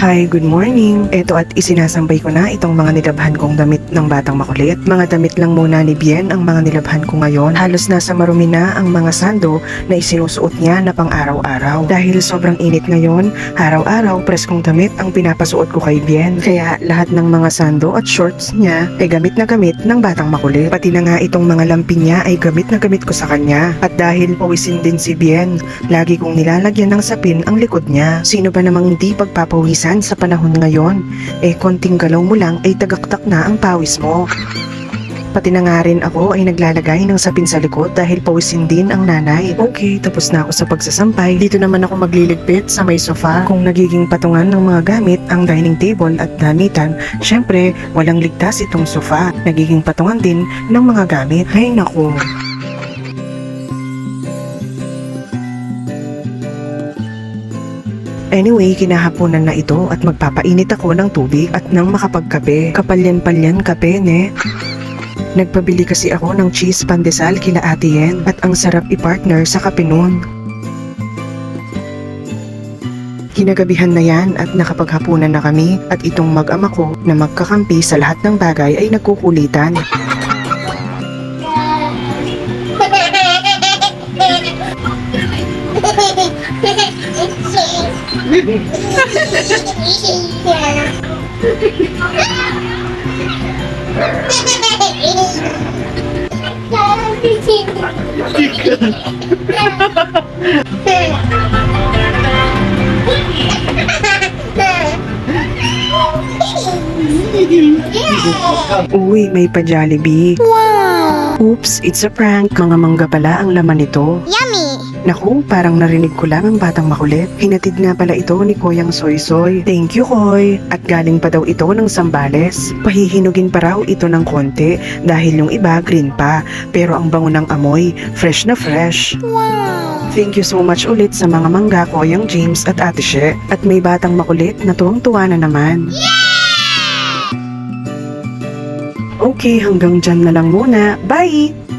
Hi, good morning. Ito at isinasambay ko na itong mga nilabhan kong damit ng batang makulit. Mga damit lang muna ni Bien ang mga nilabhan ko ngayon. Halos nasa marumi na ang mga sando na isinusuot niya na pang araw-araw. Dahil sobrang init ngayon, araw-araw preskong damit ang pinapasuot ko kay Bien. Kaya lahat ng mga sando at shorts niya ay gamit na gamit ng batang makulit. Pati na nga itong mga lampi niya ay gamit na gamit ko sa kanya. At dahil pawisin din si Bien, lagi kong nilalagyan ng sapin ang likod niya. Sino ba namang hindi pagpapawisan sa panahon ngayon? Eh konting galaw mo lang ay tagaktak na ang pawis mo. Pati na nga rin ako ay naglalagay ng sapin sa likod dahil pawisin din ang nanay. Okay, tapos na ako sa pagsasampay. Dito naman ako magliligpit sa may sofa. Kung nagiging patungan ng mga gamit ang dining table at damitan, syempre walang ligtas itong sofa. Nagiging patungan din ng mga gamit. Ay naku. Anyway, kinahaponan na ito at magpapainit ako ng tubig at nang makapagkape. Kapalyan-palyan kape, ne? Nagpabili kasi ako ng cheese pandesal kila Ate Yen at ang sarap i-partner sa kape nun. Kinagabihan na yan at nakapaghapunan na kami at itong mag-ama ko na magkakampi sa lahat ng bagay ay nagkukulitan. Uy, may pa-Jollibee. Wow! Oops, it's a prank. Mga mangga pala ang laman nito. Yummy! Naku, parang narinig ko lang ang batang makulit. Hinatid nga pala ito ni Koyang Soy Soy. Thank you, Koy. At galing pa daw ito ng Sambales. Pahihinugin pa raw ito ng konti dahil yung iba green pa. Pero ang bango ng amoy, fresh na fresh. Wow! Thank you so much ulit sa mga mangga Koyang James at Ate She. At may batang makulit na tuwang-tuwa na naman. Okay, hanggang dyan na lang muna. Bye!